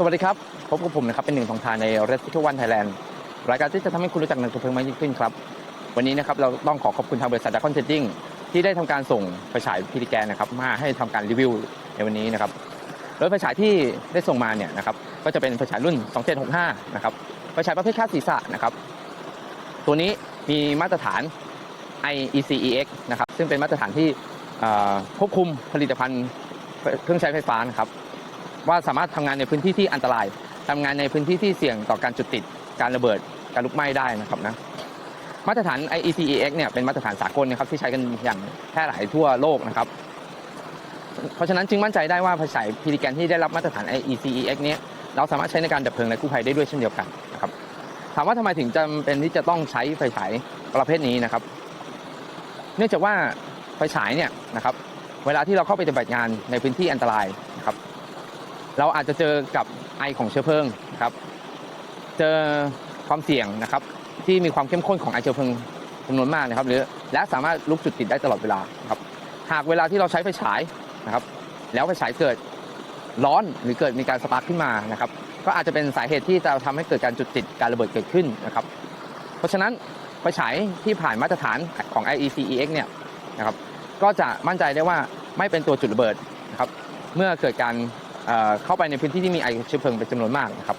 สวัสดีครับ พบกับผมนะครับ เป็นหนึ่งของทางใน r e s ทุกวันไทยแลนด์รายการที่จะทำให้คุณรู้จักหนังตัวเพลิงมากยิ่งขึ้นครับ วันนี้นะครับเราต้องขอขอบคุณทางบริษัทดักคอนเทนติ้งที่ได้ทำการส่งไฟฉายพีดีแกนนะครับมาให้ทำการรีวิวในวันนี้นะครับโดยไฟฉายที่ได้ส่งมาเนี่ยนะครับก็จะเป็นไฟฉายรุ่น 2765 นะครับไฟฉายประเภทคาดศีรษะนะครับ ตัวนี้มีมาตรฐาน IECEX นะครับซึ่งเป็นมาตรฐานที่ควบคุมผลิตภัณฑ์เครื่องใช้ไฟฟ้านะครับ ว่าสามารถทำงานในพื้นที่ที่อันตรายทำงานในพื้นที่ที่เสี่ยงต่อการจุดติด การระเบิด การลุกไหม้ได้นะครับนะมาตรฐาน IECEX เนี่ยเป็นมาตรฐานสากลนะครับที่ใช้กันอย่างแพร่หลายทั่วโลกนะครับ เพราะฉะนั้นจึงมั่นใจได้ว่าไฟฉายพีดีแกนที่ได้รับมาตรฐาน IECEX เนี้ยเราสามารถใช้ในการดับเพลิงและกู้ภัยได้ด้วยเช่นเดียวกันนะครับถามว่าทำไมถึงจำเป็นที่จะต้องใช้ไฟฉายประเภทนี้นะครับ เนื่องจากว่าไฟฉายเนี่ยนะครับเวลาที่เราเข้าไปปฏิบัติงานในพื้นที่อันตราย เราอาจจะเจอกับไอของเชื้อเพลิงครับ เจอความเสี่ยงนะครับ ที่มีความเข้มข้นของไอเชื้อเพลิงจำนวนมากนะครับหรือและสามารถลุกจุดติดได้ตลอดเวลาครับหากเวลาที่เราใช้ไฟฉายนะครับ แล้วไฟฉายเกิดร้อนหรือเกิดมีการสปาร์คขึ้นมานะครับ ก็อาจจะเป็นสาเหตุที่จะทำให้เกิดการจุดติดการระเบิดเกิดขึ้นนะครับ เพราะฉะนั้นไฟฉายที่ผ่านมาตรฐานของ IECEX เนี่ยนะครับ ก็จะมั่นใจได้ว่าไม่เป็นตัวจุดระเบิดนะครับ เมื่อเกิดการ เเข้าไปในพื้นที่ที่มีไอเชื้อเพลิงเป็นจำนวนมากนะครับ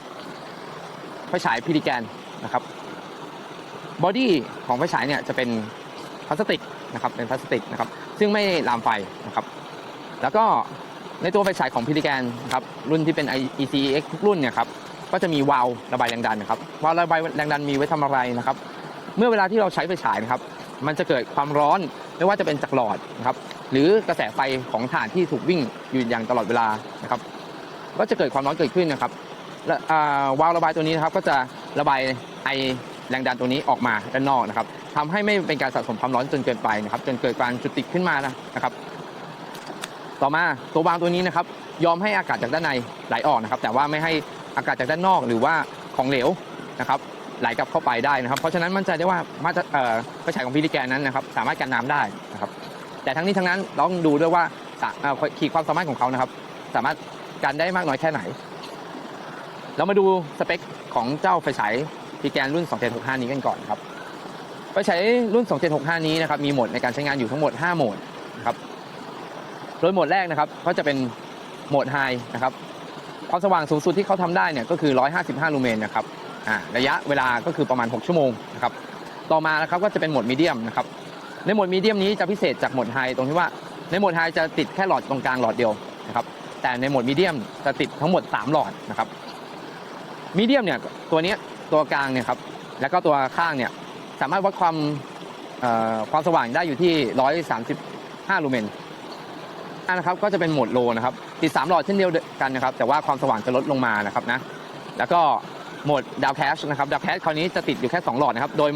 ไฟฉายพีดีแกนนะครับบอดี้ของไฟฉายเนี่ยจะเป็นพลาสติกนะครับเป็นพลาสติกนะครับซึ่งไม่ลามไฟนะครับแล้วก็ในตัวไฟฉายของพีดีแกนนะครับรุ่นที่เป็น ECX ทุกรุ่นเนี่ยครับก็จะมีวาล์วระบายแรงดันนะครับวาล์วระบายแรงดันมีไว้ทำอะไรนะครับ เมื่อเวลาที่เราใช้ไฟฉายนะครับ มันจะเกิดความร้อนไม่ว่าจะเป็นจากหลอดนะครับหรือกระแสไฟของถ่านที่ถูกวิ่งอยู่อย่างตลอดเวลานะครับ ก็จะเกิดความร้อนเกิดขึ้นนะครับและวาล์วระบายตัวนี้นะครับก็จะระบายไอแรงดันตัวนี้ออกมาด้านนอกนะครับทำให้ไม่เป็นการสะสมความร้อนจนเกินไปนะครับ จนเกิดการจุดติดขึ้นมานะครับ ต่อมาตัววาล์วตัวนี้นะครับ ยอมให้อากาศจากด้านในไหลออกนะครับ แต่ว่าไม่ให้อากาศจากด้านนอกหรือว่าของเหลวนะครับไหลกลับเข้าไปได้นะครับ เพราะฉะนั้นมั่นใจได้ว่ามาตรเอ่อไฟฉายของพีดีแกนนั้นนะครับ สามารถกันน้ำได้นะครับ แต่ทั้งนี้ทั้งนั้นต้องดูด้วยว่าขีดความสามารถของเขานะครับ สามารถ กันได้มากน้อยแค่ไหน เรามาดูสเปคของเจ้าไฟฉายพีแกนรุ่น 2765 นี้กันก่อนครับไฟฉายรุ่น 2765 นี้นะครับมีโหมดในการใช้งานอยู่ทั้งหมด 5 โหมดครับโดยโหมดแรกนะครับก็จะเป็นโหมดไฮนะครับความสว่างสูงสุดที่เขาทำได้เนี่ยก็คือ 155 ลูเมนนะครับอ่าระยะเวลาก็คือประมาณ 6 ชั่วโมงนะครับต่อมานะครับก็จะเป็นโหมดมีเดียมนะครับในโหมดมีเดียมนี้จะพิเศษจากโหมดไฮตรงที่ว่าในโหมดไฮจะติดแค่หลอดตรงกลางหลอดเดียวนะครับ แต่ในโหมดมีเดียมจะติดทั้งหมด 3 หลอดนะครับมีเดียมเนี่ยตัวนี้ตัวกลางเนี่ยครับแล้วก็ตัวข้างเนี่ยสามารถวัดความความสว่างได้อยู่ที่ 135 ลูเมนอันนะครับก็จะเป็นโหมดโลนะครับติด 3 หลอดเช่นเดียวกันนะครับ แต่ว่าความสว่างจะลดลงมานะครับนะแล้วก็โหมดดาวแคชนะครับดาวแคชคราวนี้จะติดอยู่แค่ 2 หลอดนะครับ โดย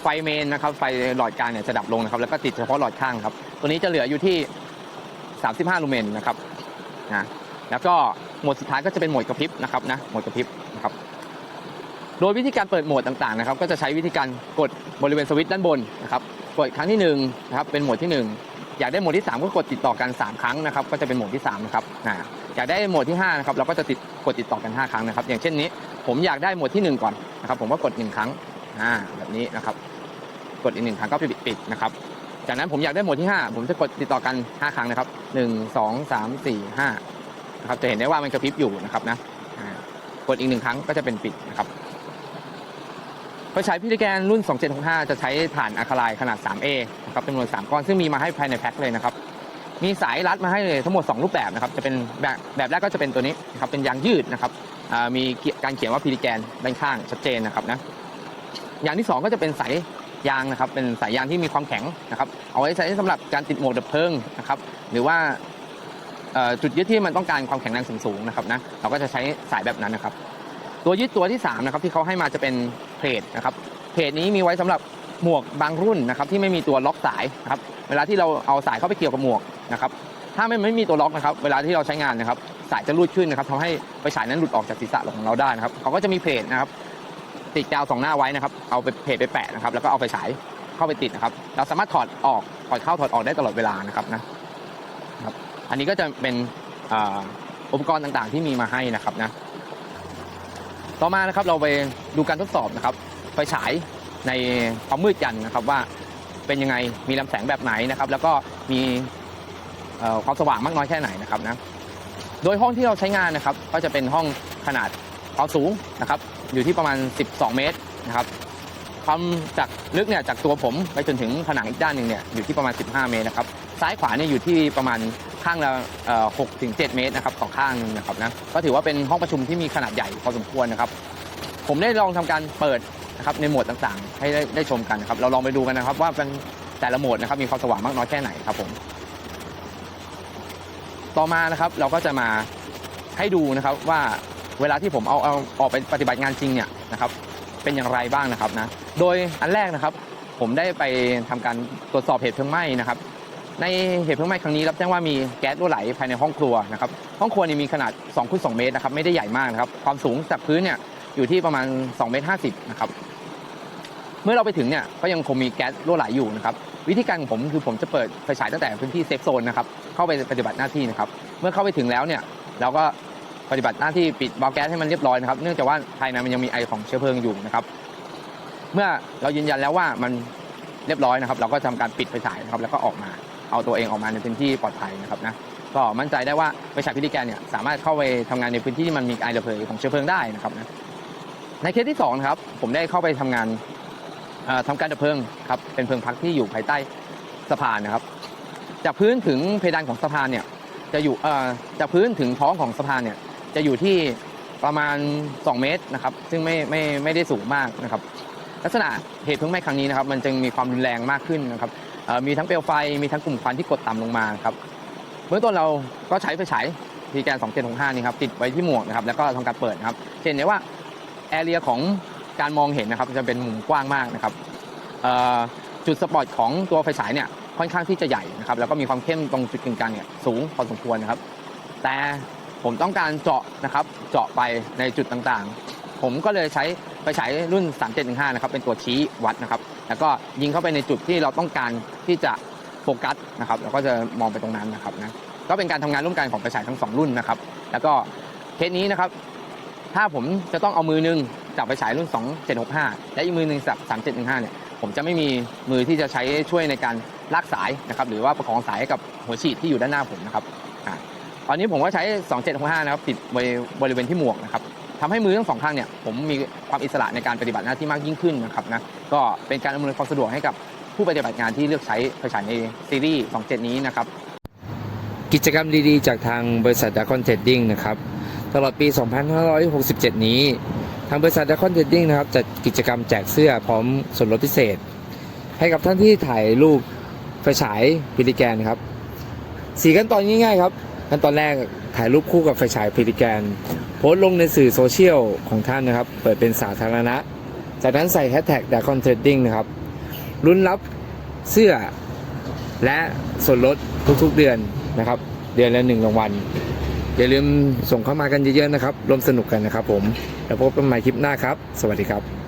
ไฟเมนนะครับไฟหลอดกลางเนี่ยจะดับลงนะครับแล้วก็ติดเฉพาะหลอดข้างครับ ตัวนี้จะเหลืออยู่ที่ 35 ลูเมนนะครับนะแล้วก็โหมดสุดท้ายก็จะเป็นโหมดกระพริบนะครับนะโหมดกระพริบนะครับโดยวิธีการเปิดโหมดต่างๆนะครับก็จะใช้วิธีการกดบริเวณสวิตช์ด้านบนนะครับกดครั้งที่หนึ่งนะครับเป็นโหมดที่หนึ่งอยากได้โหมดที่ 3 ก็กดติดต่อกัน 3 ครั้งนะครับก็จะเป็นโหมดที่3นะครับอ่าอยากได้โหมดที่5นะครับเราก็จะติดกดติดต่อกัน 5 ครั้งนะครับ อย่างเช่นนี้ผมอยากได้โหมดที่ 1 ก่อนนะครับผมก็กด 1 ครั้งอ่าแบบนี้นะครับกดอีกหนึ่งครั้งก็ปิดปิดนะครับ จากนั้นผมอยากได้หมดที่ 5 ผมจะกดติดต่อกัน 5 ครั้งนะครับ 1 2 3 4 5นะครับจะเห็นได้ว่ามันกระพริบอยู่นะครับนะกดอีกหนึ่งครั้งก็จะเป็นปิดนะครับไฟฉายพิลิแกนรุ่น 2765 จะใช้ถ่านอะคาไลน์ขนาด 3A นะครับจำนวน 3 ก้อนซึ่งมีมาให้ภายในแพ็คเลยนะครับ มีสายรัดมาให้เลยทั้งหมด 2 รูปแบบนะครับ จะเป็นแบบแบบแรกก็จะเป็นตัวนี้นะครับ เป็นยางยืดนะครับ มีการเขียนว่าพิลิแกนด้านข้างชัดเจนนะครับนะ อย่างที่ 2 ก็จะเป็นสาย ยางนะครับเป็นสายยางที่มีความแข็งนะครับเอาไว้ใช้สำหรับการติดหมวกดับเพลิงนะครับหรือว่าจุดยึดที่มันต้องการความแข็งแรงสูงๆนะครับนะเราก็จะใช้สายแบบนั้นนะครับ ตัวยึดตัวที่3นะครับที่เขาให้มาจะเป็นเพลทนะครับเพลทนี้มีไว้สำหรับหมวกบางรุ่นนะครับที่ไม่มีตัวล็อกสายนะครับเวลาที่เราเอาสายเข้าไปเกี่ยวกับหมวกนะครับถ้าไม่ไม่มีตัวล็อกนะครับ เวลาที่เราใช้งานนะครับสายจะรูดขึ้นนะครับทำให้ไฟฉายนั้นหลุดออกจากศีรษะของเราได้นะครับเขาก็จะมีเพลทนะครับ ติดกาวสองหน้าไว้นะครับ เอาไปเพลทไปแปะนะครับ แล้วก็เอาไฟฉายเข้าไปติดนะครับ เราสามารถถอดออก ถอดเข้าถอดออกได้ตลอดเวลานะครับนะครับ อันนี้ก็จะเป็นอ,อุปกรณ์ต่างๆ ที่มีมาให้นะครับนะ ต่อมานะครับเราไปดูการทดสอบนะครับ ไฟฉายในความมืดกันนะครับว่าเป็นยังไง มีลำแสงแบบไหนนะครับ แล้วก็มีความสว่างมากน้อยแค่ไหนนะครับนะ โดยห้องที่เราใช้งานนะครับ ก็จะเป็นห้องขนาดความสูงนะครับ อยู่ที่ประมาณ 12 เมตรนะครับความจากลึกเนี่ยจากตัวผมไปจนถึงผนังอีกด้านหนึ่งเนี่ยอยู่ที่ประมาณ 15 เมตรนะครับซ้ายขวาเนี่ยอยู่ที่ประมาณข้างละเอ่อ6ถึง7เมตรนะครับต่อข้างนึงนะครับนะก็ถือว่าเป็นห้องประชุมที่มีขนาดใหญ่พอสมควรนะครับ ผมได้ลองทำการเปิดนะครับในโหมดต่างๆ ให้ได้ได้ชมกันนะครับเราลองไปดูกันนะครับว่าเป็นแต่ละโหมดนะครับมีความสว่างมากน้อยแค่ไหนครับผมต่อมานะครับเราก็จะมาให้ดูนะครับว่า เวลาที่ผมเอาเอาออกไปปฏิบัติงานจริงเนี่ยนะครับเป็นอย่างไรบ้างนะครับนะโดยอันแรกนะครับ ผมได้ไปทำการตรวจสอบเหตุเพลิงไหม้นะครับ ในเหตุเพลิงไหม้ครั้งนี้รับแจ้งว่ามีแก๊สรั่วไหลภายในห้องครัวนะครับห้องครัวนี่มีขนาด2คูณ2เมตรนะครับไม่ได้ใหญ่มากนะครับความสูงจากพื้นเนี่ยอยู่ที่ประมาณ2เมตร50นะครับเมื่อเราไปถึงเนี่ยก็ยังคงมีแก๊สรั่วไหลอยู่นะครับวิธีการของผมคือผมจะเปิดไฟฉายตั้งแต่พื้นที่เซฟโซนนะครับเข้าไปปฏิบัติหน้าที่นะครับเมื่อเข้าไปถึงแล้วเนี่ยเราก็ ปฏิบัติหน้าที่ปิดวาล์วแก๊สให้มันเรียบร้อยนะครับ เนื่องจากว่าภายในมันยังมีไอของเชื้อเพลิงอยู่นะครับ เมื่อเรายืนยันแล้วว่ามันเรียบร้อยนะครับ เราก็ทำการปิดไฟฉายนะครับ แล้วก็ออกมาเอาตัวเองออกมาในพื้นที่ปลอดภัยนะครับนะก็มั่นใจได้ว่าไฟฉายพิธีแกนเนี่ยสามารถเข้าไปทำงานในพื้นที่ที่มันมีไอระเหยของเชื้อเพลิงได้นะครับนะในเคสที่สองนะครับผมได้เข้าไปทำงานเอ่อทำการดับเพลิงครับเป็นเพลิงพักที่อยู่ภายใต้สะพานนะครับ จากพื้นถึงเพดานของสะพานเนี่ยจะอยู่จากพื้นถึงท้องของสะพานเนี่ย จะอยู่ที่ประมาณ 2 เมตรนะครับ ซึ่งไม่ไม่ไม่ได้สูงมากนะครับ ลักษณะเหตุเพลิงไหม้ครั้งนี้นะครับ มันจึงมีความรุนแรงมากขึ้นนะครับมีทั้งเปลวไฟมีทั้งกลุ่มควันที่กดต่ำลงมาครับเบื้องต้นเราก็ใช้ไฟฉายทีแกน2765นี่ครับติดไว้ที่หมวกนะครับแล้วก็ทำการเปิดนะครับเห็นได้ว่าแอเรียของการมองเห็นนะครับจะเป็นมุมกว้างมากนะครับจุดสปอตของตัวไฟฉายเนี่ยค่อนข้างที่จะใหญ่นะครับแล้วก็มีความเข้มตรงจุดกึ่งกลางเนี่ยสูงพอสมควรนะครับ แต่ ผมต้องการเจาะนะครับ เจาะไปในจุดต่างๆ ผมก็เลยใช้ไฟฉายรุ่น 3715 นะครับ เป็นตัวชี้วัดนะครับ แล้วก็ยิงเข้าไปในจุดที่เราต้องการที่จะโฟกัสนะครับ แล้วก็จะมองไปตรงนั้นนะครับนะ ก็เป็นการทำงานร่วมกันของไฟฉายทั้งสองรุ่นนะครับ แล้วก็เคสนี้นะครับ ถ้าผมจะต้องเอามือหนึงจับไฟฉายรุ่น 2765 และอีกมือหนึงจับ 3715 เนี่ย ผมจะไม่มีมือที่จะใช้ช่วยในการลากสายนะครับ หรือว่าประคองสายกับหัวฉีดที่อยู่ด้านหน้าผมนะครับอ่า ตอนนี้ผมก็ใช้ 2765 นะครับติดไว้บริเวณที่หมวกนะครับทำให้มือทั้งสองข้างเนี่ยผมมีความอิสระในการปฏิบัติหน้าที่มากยิ่งขึ้นนะครับนะก็เป็นการอำนวยความสะดวกให้กับผู้ปฏิบัติงานที่เลือกใช้ไฟฉายในซีรีส์ 27 นี้นะครับ กิจกรรมดีๆ จากทางบริษัทด a คอนเทดดิ้งนะครับตลอดปี 2567 นี้ ทางบริษัทด a คอนเทดดิ้งนะครับจัดกิจกรรมแจกเสื้อพร้อมส่วนลดพิเศษ ให้กับท่านที่ถ่ายรูปไฟฉายพิลิแกนครับสีขั้นตอนง่ายๆครับ ขั้นตอนแรกถ่ายรูปคู่กับไฟฉายพิลิแกน โพสต์ลงในสื่อโซเชียลของท่านนะครับ เปิดเป็นสาธารณะ จากนั้นใส่แฮชแท็กด a คอนเทดดิ้งนะครับลุ้นรับเสื้อและส่วนลดทุกๆเดือนนะครับ เดือนละหนึ่งรางวัลอย่าลืมส่งเข้ามากันเยอะๆนะครับร่วมสนุกกันนะครับผม แล้วพบกันใหม่คลิปหน้าครับ สวัสดีครับ